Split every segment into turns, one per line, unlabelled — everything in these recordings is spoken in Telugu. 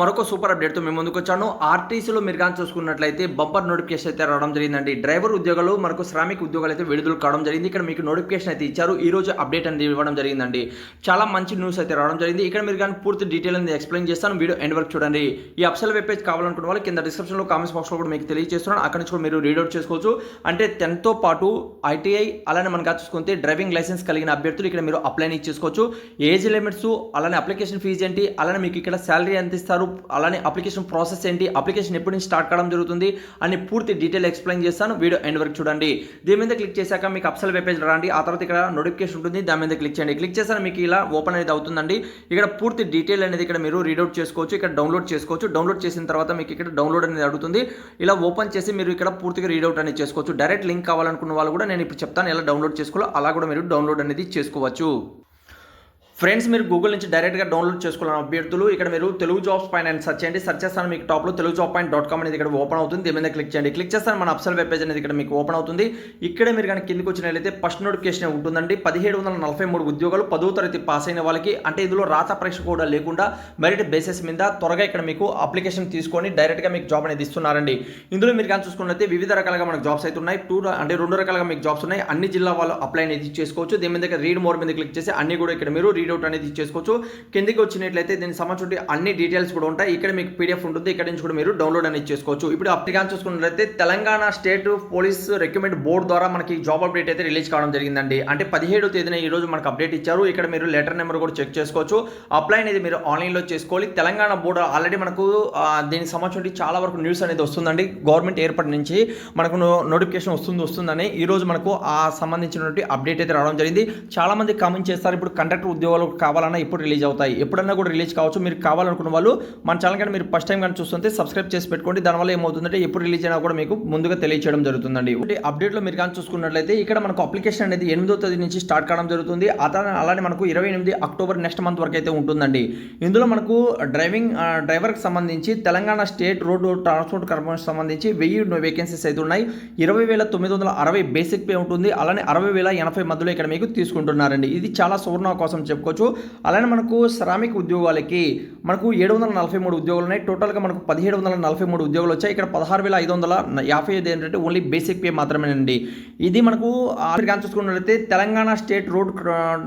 మరొక సూపర్ అప్డేట్తో మేము ముందుకు వచ్చాను. ఆర్టీసీలో మీరు కానీ చూసుకున్నట్లయితే బంపర్ నోటిఫికేషన్ అయితే రావడం జరిగిందండి. డ్రైవర్ ఉద్యోగాలు మనకు శ్రామిక ఉద్యోగాలు అయితే విడుదల కావడం జరిగింది. ఇక్కడ మీకు నోటిఫికేషన్ అయితే ఇచ్చారు. ఈ రోజు అప్డేట్ అనేది ఇవ్వడం జరిగిందండి. చాలా మంచి న్యూస్ అయితే రావడం జరిగింది. ఇక్కడ మీరు కానీ పూర్తి డీటెయిల్ అనేది ఎక్స్ప్లెయిన్ చేస్తాను. వీడియో ఎండ్ వరకు చూడండి. ఈ అప్సల్ వెబ్ పేజ్ కావాలనుకున్న వాళ్ళు కింద డిస్క్రిప్షన్లో కామెంట్స్ బాక్స్లో కూడా మీకు తెలియజేస్తున్నాను. అక్కడ నుంచి కూడా మీరు రీడౌట్ చేసుకోవచ్చు. అంటే టెన్త్తో పాటు ఐటీఐ అలానే మనకు చూసుకుంటే డ్రైవింగ్ లైసెన్స్ కలిగిన అభ్యర్థులు ఇక్కడ మీరు అప్లై చేసుకోవచ్చు. ఏజ్ లిమిట్స్ అలానే అప్లికేషన్ ఫీజు ఏంటి? అలానే మీకు ఇక్కడ శాలరీ ఎంత ఇస్తారు? అలానే అప్లికేషన్ ప్రాసెస్ ఏంటి అప్లికేషన్ ఎప్పటి నుంచి స్టార్ట్ కావడం జరుగుతుంది అని పూర్తి డీటెయిల్ ఎక్స్ప్లెయిన్ చేస్తాను వీడియో ఎండ్ వరకు చూడండి. దీని మీద క్లిక్ చేశాక మీకు అప్సల్ వెబ్ పేజ్ రండి. ఆ తర్వాత ఇక్కడ నోటిఫికేషన్ ఉంటుంది దాని మీద క్లిక్ చేయండి. క్లిక్ చేశాక మీకు ఇలా ఓపెన్ అనేది అవుతుందండి. ఇక్కడ పూర్తి డీటెయిల్ అనేది ఇక్కడ మీరు రీడౌట్ చేసుకోవచ్చు ఇక్కడ డౌన్లోడ్ చేసుకోవచ్చు. డౌన్లోడ్ చేసిన తర్వాత మీకు ఇక్కడ డౌన్లోడ్ అనేది అడుగుతుంది. ఇలా ఓపెన్ చేసి మీరు ఇక్కడ పూర్తిగా రీడౌట్ అనేది చేసుకోవచ్చు. డైరెక్ట్ లింక్ కావాలనుకున్న వాళ్ళు కూడా నేను ఇప్పుడు చెప్తాను ఎలా డౌన్లోడ్ చేసుకోవాలో అలా కూడా మీరు డౌన్లోడ్ అనేది చేసుకోవచ్చు. ఫ్రెండ్స్ మీరు గూగుల్ నుంచి డైరెక్ట్గా డౌన్లోడ్ చేసుకోవాలని అభ్యర్థులు ఇక్కడ మీరు తెలుగు జాబ్స్ పైన సెర్చ్ చేయండి. సెర్చ్ చేస్తాను మీకు టాప్లో Telugu job point dot com అనేది ఇక్కడ ఓపెన్ అవుతుంది. దీని మీద క్లిక్ చేయండి. క్లిక్ చేస్తాను మన అప్సల్ వెబ్ పేజ్ అనేది ఇక్కడ మీకు ఓపెన్ అవుతుంది. ఇక్కడ మీరు కానీ కిందకి వచ్చినట్లయితే ఫస్ట్ నోటిఫికేషన్ ఉంటుందండి. పదిహేడు వందల నలభై మూడు ఉద్యోగాలు పదో తరగతి పాస్ అయిన వాళ్ళకి అంటే ఇందులో రాత పరీక్ష కూడా లేకుండా మెరిట్ బేసిస్ మీద త్వరగా ఇక్కడ మీకు అప్లికేషన్ తీసుకొని డైరెక్ట్గా మీకు జాబ్ అనేది ఇస్తున్నారండి. ఇందులో మీరు కానీ చూసుకున్నట్లయితే వివిధ రకాలుగా మనకు జాబ్స్ అయితే ఉన్నాయి. టూ అంటే రెండు రకాలుగా మీకు జాబ్స్ ఉన్నాయి. అన్ని జిల్లా వాళ్ళు అప్లై అనేది చేసుకోవచ్చు. దీని మీద రీడ్ మోర్ మీద క్లిక్ చేసి అన్ని కూడా ఇక్కడ మీరు రీడౌట్ అనేది చేసుకోవచ్చు కిందికి వచ్చినట్లయితే దీనికి సంబంధించి అన్ని డీటెయిల్స్ కూడా ఉంటాయి. ఇక్కడ మీకు పీడిఎఫ్ ఉంటుంది. ఇక్కడ నుంచి కూడా మీరు డౌన్లోడ్ అనేది చేసుకోవచ్చు ఇప్పుడు అప్లికాన్ చూసుకున్నట్లయితే Telangana state police recruitment board ద్వారా మనకి జాబ్ అప్డేట్ అయితే రిలీజ్ కావడం జరిగిందండి. అంటే పదిహేడు తేదీన ఈ రోజు మనకు అప్డేట్ ఇచ్చారు. ఇక్కడ మీరు లెటర్ నెంబర్ కూడా చెక్ చేసుకోవచ్చు. అప్లై అనేది మీరు ఆన్లైన్లో చేసుకోవాలి. తెలంగాణ బోర్డు ఆల్రెడీ మనకు దీనికి సంబంధించి చాలా వరకు న్యూస్ అనేది వస్తుందండి. గవర్నమెంట్ ఏర్పాటు నుంచి మనకు నోటిఫికేషన్ వస్తుంది వస్తుందని ఈ రోజు మనకు ఆ సంబంధించినటువంటి అప్డేట్ అయితే రావడం జరిగింది. చాలా మంది కామెంట్ చేస్తారు. ఇప్పుడు కండక్టర్ ఉద్యోగం వాళ్ళకి కావాలన్నా ఇప్పుడు రిలీజ్ అవుతాయి. ఎప్పుడన్నా కూడా రిలీజ్ కావచ్చు. మీరు కావాలనుకున్న వాళ్ళు మన ఛానల్ కానీ మీరు ఫస్ట్ టైం కానీ చూస్తుంటే సబ్స్క్రైబ్ చేసి పెట్టుకోండి. దానివల్ల ఏమవుతుందంటే ఎప్పుడు రిలీజ్ అయినా కూడా మీకు ముందుగా తెలియచేయడం జరుగుతుందండి. ఒకటి అప్డేట్లో మీరు కానీ చూసుకున్నట్లయితే ఇక్కడ మనకు అప్లికేషన్ అనేది ఎనిమిదో తేదీ నుంచి స్టార్ట్ కావడం జరుగుతుంది. అతను అలానే మనకు ఇరవై ఎనిమిది అక్టోబర్ నెక్స్ట్ మంత్ వరకు అయితే ఉంటుందండి. ఇందులో మనకు డ్రైవింగ్ డ్రైవర్కి సంబంధించి Telangana state road transport corporation సంబంధించి వెయ్యి వేకెన్సీస్ అయితే ఉన్నాయి. ఇరవై వేల తొమ్మిది వందల అరవై బేసిక్ పే ఉంటుంది. అలానే అరవై వేల ఎనభై మధ్యలో ఇక్కడ మీకు తీసుకుంటున్నారండి. ఇది చాలా సువర్ణ కోసం చెప్పు చెప్పుకోవచ్చు. అలానే మనకు శ్రామిక ఉద్యోగాలకి మనకు ఏడు వందల నలభై మూడు ఉద్యోగాలు ఉన్నాయి. టోటల్గా మనకు పదిహేడు వందల నలభై మూడు ఉద్యోగాలు వచ్చాయి. ఇక్కడ పదహారు వేల ఐదు వందల యాభై ఐదు ఏంటంటే ఓన్లీ బేసిక్ పే మాత్రమేనండి. ఇది మనకు మీరు కానీ చూసుకున్నట్లయితే తెలంగాణ స్టేట్ రోడ్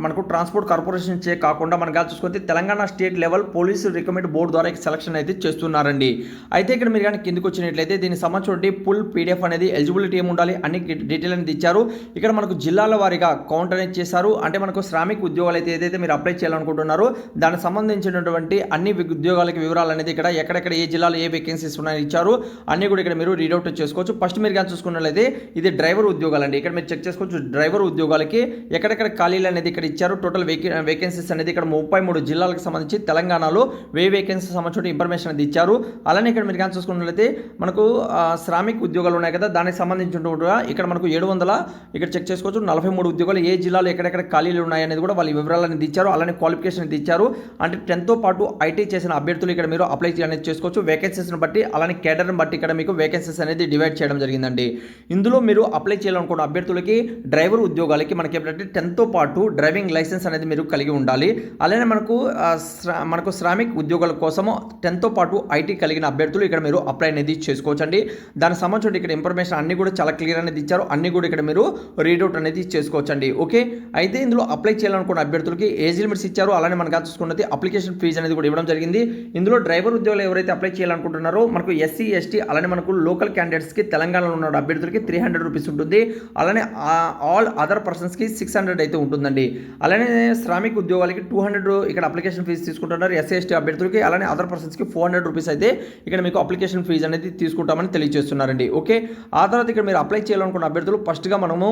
మనకు ట్రాన్స్పోర్ట్ కార్పొరేషన్ చే కాకుండా మనం కానీ చూసుకుంటే Telangana state level police recruitment board ద్వారా సెలక్షన్ అయితే చేస్తున్నారండి. అయితే ఇక్కడ మీరు కానీ కిందకి వచ్చినట్లయితే దీనికి సంబంధించి ఫుల్ పీడిఎఫ్ అనేది ఎలిజిబిలిటీ ఏమి ఉండాలి? అన్ని డీటెయిల్ అనేది ఇచ్చారు. ఇక్కడ మనకు జిల్లాల వారీగా కౌంట్ అనేది చేశారు. అంటే మనకు శ్రామిక ఉద్యోగాలు అయితే ఏదైతే మీరు అప్లై చేయాలనుకుంటున్నారు. దానికి సంబంధించినటువంటి అన్ని ఉద్యోగాలకి వివరాలు అనేది ఇక్కడ ఎక్కడెక్కడ ఏ జిల్లాలో ఏ వేకెన్సీస్ ఉన్నాయని ఇచ్చారు. అన్ని కూడా ఇక్కడ మీరు రీడౌట్ చేసుకోవచ్చు. ఫస్ట్ మీరు కానీ చూసుకున్నట్లయితే ఇది డ్రైవర్ ఉద్యోగాలండి. ఇక్కడ మీరు చెక్ చేసుకోవచ్చు. డ్రైవర్ ఉద్యోగాలకి ఎక్కడెక్కడ ఖాళీలు అనేది ఇక్కడ ఇచ్చారు. టోటల్ వేకెన్సీస్ అనేది ఇక్కడ ముప్పై మూడు జిల్లాలకు సంబంధించి తెలంగాణలో వే వేకెన్సీ సంబంధించిన ఇన్ఫర్మేషన్ అనేది ఇచ్చారు. అలానే ఇక్కడ మీరు కానీ చూసుకున్నట్లయితే మనకు ఆ, శ్రామిక ఉద్యోగాలు ఉన్నాయి కదా. దానికి సంబంధించిన కూడా ఇక్కడ మనకు ఏడు వందల ఇక్కడ చెక్ చేసుకోవచ్చు. నలభై మూడు ఉద్యోగాలు ఏ జిల్లాలో ఎక్కడెక్కడ ఖాళీలు ఉన్నాయి అనేది కూడా వాళ్ళ వివరాలు అనేది ఇచ్చారు ఇచ్చారు అలానే క్వాలిఫికేషన్ అనేది ఇచ్చారు. అంటే టెన్త్తో పాటు ఐటీ చేసిన అభ్యర్థులు ఇక్కడ మీరు అప్లై అనేది చేసుకోవచ్చు. వేకెన్సీస్ని బట్టి అలానే కేడర్ని బట్టి ఇక్కడ మీకు వేకెన్సీస్ అనేది డివైడ్ చేయడం జరిగిందండి. ఇందులో మీరు అప్లై చేయాలనుకున్న అభ్యర్థులకి డ్రైవర్ ఉద్యోగాలకి మనకి ఏంటంటే టెన్త్తో పాటు డ్రైవింగ్ లైసెన్స్ అనేది మీరు కలిగి ఉండాలి. అలానే మనకు మనకు శ్రామిక్ ఉద్యోగాల కోసము టెన్త్తో పాటు ఐటీ కలిగిన అభ్యర్థులు ఇక్కడ మీరు అప్లై అనేది చేసుకోవచ్చండి. దానికి సంబంధించి ఇక్కడ ఇన్ఫర్మేషన్ అన్ని కూడా చాలా క్లియర్ అనేది ఇచ్చారు. అన్ని కూడా ఇక్కడ మీరు రీడౌట్ అనేది చేసుకోవచ్చండి. ఓకే అయితే ఇందులో అప్లై చేయాలనుకున్న అభ్యర్థులకి ఏజ్ లిమిట్స్ ఇచ్చారు అలానే మనకు చూసుకున్నది అప్లికేషన్ ఫీజు అనేది కూడా ఇవ్వడం జరిగింది. ఇందులో డ్రైవర్ ఉద్యోగులు ఎవరైతే అప్లై చేయాలనుకుంటున్నారో మనకు ఎస్సీ ఎస్టీ అలానే మనకు లోకల్ క్యాండిడేట్స్కి తెలంగాణలో ఉన్న అభ్యర్థులకి త్రీ హండ్రెడ్ రూపీస్ ఉంటుంది. అలానే ఆల్ అదర్ పర్సన్స్కి సిక్స్ హండ్రెడ్ అయితే ఉంటుందండి. అలానే శ్రామిక ఉద్యోగాలకి టూ హండ్రెడ్ ఇక్కడ అప్లికేషన్ ఫీజు తీసుకుంటున్నారు ఎస్సీ ఎస్టీ అభ్యర్థులకి. అలానే అదర్ పర్సన్స్కి ఫోర్ హండ్రెడ్ రూపీస్ అయితే ఇక్కడ మీకు అప్లికేషన్ ఫీజు అనేది తీసుకుంటామని తెలియజేస్తున్నారండి. ఓకే? ఆ తర్వాత ఇక్కడ మీరు అప్లై చేయాలనుకున్న అభ్యర్థులు ఫస్ట్గా మనము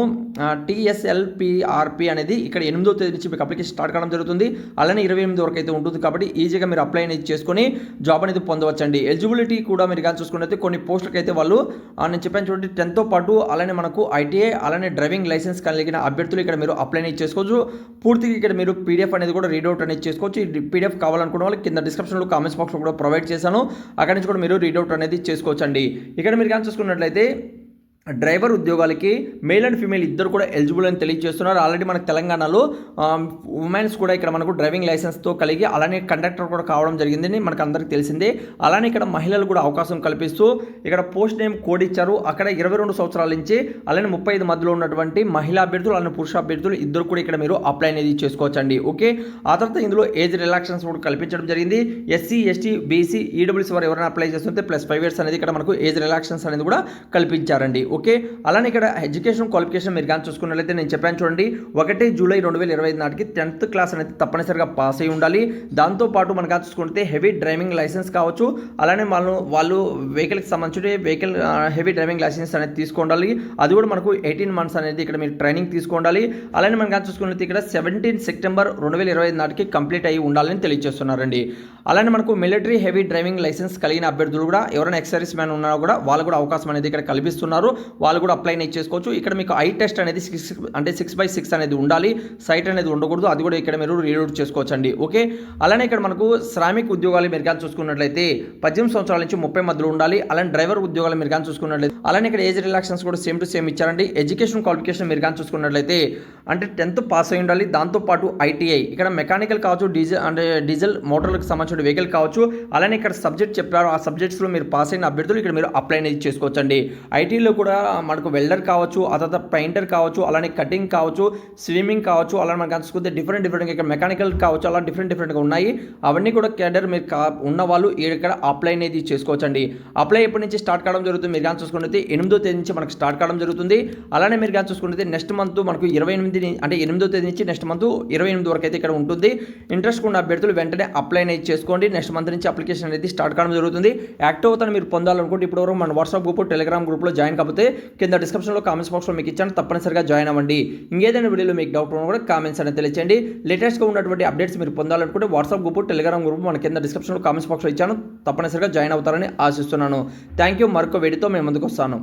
టీఎస్ఎల్పిఆర్పి అనేది ఇక్కడ ఎనిమిదో తేదీ నుంచి మీకు అప్లికేషన్ స్టార్ట్ కావడం జరుగుతుంది. అలానే ఇరవై ఎనిమిది వరకు అయితే ఉంటుంది కాబట్టి ఈజీగా మీరు అప్లై అనేది చేసుకొని జాబ్ అనేది పొందవచ్చండి. ఎలిజిబిలిటీ కూడా మీరు కానీ చూసుకున్నట్లయితే కొన్ని పోస్టులకు అయితే వాళ్ళు నేను చెప్పాను చూడండి టెన్త్తో పాటు అలానే మనకు ఐటీఐ అలానే డ్రైవింగ్ లైసెన్స్ కలిగిన అభ్యర్థులు ఇక్కడ మీరు అప్లై అనేది చేసుకోవచ్చు. పూర్తిగా ఇక్కడ మీరు పీడిఎఫ్ అనేది కూడా రీడౌట్ అనేది చేసుకోవచ్చు. ఈ పీడిఎఫ్ కావాలనుకున్న వాళ్ళు కింద డిస్క్రిప్షన్లో కామెంట్స్ బాక్స్లో కూడా ప్రొవైడ్ చేశాను. అక్కడి నుంచి కూడా మీరు రీడౌట్ అనేది చేసుకోవచ్చండి. ఇక్కడ మీరు కానీ చూసుకున్నట్లయితే డ్రైవర్ ఉద్యోగాలకి మేల్ అండ్ ఫీమేల్ ఇద్దరు కూడా ఎలిజిబుల్ అని తెలియజేస్తున్నారు. ఆల్రెడీ మనకు తెలంగాణలో ఉమెన్స్ కూడా ఇక్కడ మనకు డ్రైవింగ్ లైసెన్స్తో కలిగి అలానే కండక్టర్ కూడా కావడం జరిగిందని మనకు అందరికీ తెలిసిందే. అలానే ఇక్కడ మహిళలు కూడా అవకాశం కల్పిస్తూ ఇక్కడ పోస్ట్ నేమ్ కోడ్ ఇచ్చారు. అక్కడ ఇరవై రెండు సంవత్సరాల నుంచి అలానే ముప్పై ఐదు మధ్యలో ఉన్నటువంటి మహిళా అభ్యర్థులు అలానే పురుష అభ్యర్థులు ఇద్దరు కూడా ఇక్కడ మీరు అప్లై అనేది చేసుకోవచ్చండి. ఓకే? ఆ తర్వాత ఇందులో ఏజ్ రిలాక్షన్స్ కూడా కల్పించడం జరిగింది. ఎస్సీ ఎస్టీ బీసీ ఈడబ్ల్యూసీ వారు ఎవరైనా అప్లై చేస్తుంటే ప్లస్ ఫైవ్ ఇయర్స్ అనేది ఇక్కడ మనకు ఏజ్ రిలాక్షన్స్ అనేది కూడా కల్పించారండి. ఓకే? అలానే ఇక్కడ ఎడ్యుకేషన్ క్వాలిఫికేషన్ మీరు కానీ చూసుకున్నట్లయితే నేను చెప్పాను చూడండి ఒకటి జూలై రెండు వేల ఇరవై ఐదు నాటికి టెన్త్ క్లాస్ అనేది తప్పనిసరిగా పాస్ అయి ఉండాలి. దాంతోపాటు మనం కానీ చూసుకుంటే హెవీ డ్రైవింగ్ లైసెన్స్ కావచ్చు. అలానే వాళ్ళు వాళ్ళు వెహికల్కి సంబంధించి వెహికల్ హెవీ డ్రైవింగ్ లైసెన్స్ అనేది తీసుకోండాలి. అది కూడా మనకు ఎయిటీన్ మంత్స్ అనేది ఇక్కడ మీరు ట్రైనింగ్ తీసుకోండాలి. అలానే మనం కానీ చూసుకున్నట్లయితే ఇక్కడ సెవెంటీన్ సెప్టెంబర్ రెండు వేల ఇరవై ఐదు నాటికి కంప్లీట్ అయ్యి ఉండాలని తెలియజేస్తున్నారండి. అలానే మనకు మిలిటరీ హెవీ డ్రైవింగ్ లైసెన్స్ కలిగిన అభ్యర్థులు కూడా ఎవరైనా ఎక్సర్వీస్ మ్యాన్ ఉన్నా కూడా వాళ్ళు కూడా అవకాశం అనేది ఇక్కడ కల్పిస్తున్నారు. వాళ్ళు కూడా అప్లై అనేది చేసుకోవచ్చు. ఇక్కడ మీకు ఐ టెస్ట్ అనేది సిక్స్ అంటే సిక్స్ బై సిక్స్ అనేది ఉండాలి. సైట్ అనేది ఉండకూడదు. అది కూడా ఇక్కడ మీరు రీడౌట్ చేసుకోవచ్చు అండి ఓకే? అలానే ఇక్కడ మనకు శ్రామిక ఉద్యోగాలు మీరు కానీ చూసుకున్నట్లయితే పద్దెనిమిది సంవత్సరాల నుంచి ముప్పై మధ్యలో ఉండాలి. అలానే డ్రైవర్ ఉద్యోగాలు మీరు కానీ చూసుకున్నట్లయితే అలానే ఇక్కడ ఏజ్ రిలాక్షన్స్ కూడా సేమ్ టు సేమ్ ఇచ్చారండి. ఎడ్యుకేషన్ క్వాలిఫికేషన్ మీరు కానీ చూసుకున్నట్లయితే అంటే టెన్త్ పాస్ అయి ఉండాలి. దాంతోపాటు ఐటీఐ ఇక్కడ మెకానికల్ కావచ్చు డీజిల్ అంటే డీజిల్ మోటార్లకు సంబంధించిన వెహికల్ కావచ్చు. అలానే ఇక్కడ సబ్జెక్ట్ చెప్పారు. ఆ సబ్జెక్ట్స్లో మీరు పాస్ అయిన అభ్యర్థులు ఇక్కడ మీరు అప్లై అనేది చేసుకోవచ్చండి. ఐటీలో కూడా మనకు వెల్డర్ కావచ్చు ఆ తర్వాత పెయింటర్ కావచ్చు అలానే కటింగ్ కావచ్చు స్విమ్మింగ్ కావచ్చు అలానే మనకు చూసుకుంటే డిఫరెంట్ డిఫరెంట్ ఇక్కడ మెకానికల్ కావచ్చు అలా డిఫరెంట్ డిఫరెంట్గా ఉన్నాయి. అవన్నీ కూడా కేడర్ మీరు కా ఉన్న వాళ్ళు ఇక్కడ అప్లై అనేది చేసుకోవచ్చండి. అప్లై ఎప్పటి నుంచి స్టార్ట్ కావడం జరుగుతుంది? మీరు కానీ చూసుకుంటే ఎనిమిదో తేదీ నుంచి మనకు స్టార్ట్ కావడం జరుగుతుంది. అలానే మీరు కానీ చూసుకుంటే నెక్స్ట్ మంత్ మనకు ఇరవై ఎనిమిది అంటే ఎనిమిదో తేదీ నుంచి నెక్స్ట్ మంత్ ఇరవై ఎనిమిది వరకు అయితే ఇక్కడ ఉంటుంది. ఇంట్రెస్ట్ ఉన్న అభ్యర్థులు వెంటనే అప్లై అనేది చేసుకోండి నెక్స్ట్ మంత్ నుంచి అప్లికేషన్ అనేది స్టార్ట్ కావడం జరుగుతుంది. యాక్టివ్ అవుతాను మీరు పొందాలనుకుంటే ఇప్పుడు వరకు మన వాట్సాప్ గ్రూప్ టెలిగ్రామ్ గ్రూప్లో జాయిన్ కాకపోతే కింద డిస్క్రిప్షన్లో కామెంట్స్ బాక్స్లో మీకు ఇచ్చాను. తప్పనిసరిగా జాయిన్ అవ్వండి. ఇంకేదైనా వీడియోలో మీకు డౌట్ ఉన్నా కూడా కామెంట్స్ అనేది తెలియచేయండి. లేటెస్ట్గా ఉన్నటువంటి అప్డేట్స్ మీరు పొందాలనుకుంటే వాట్సాప్ గ్రూప్ టెలిగ్రామ్ గ్రూప్ మన కింద డిస్క్రిప్షన్లో కామెంట్స్ బాక్స్లో ఇచ్చాను. తప్పనిసరిగా జాయిన్ అవుతారని ఆశిస్తున్నాను. థ్యాంక్ యూ మరొక వేడితో మేము ముందుకు వస్తాను.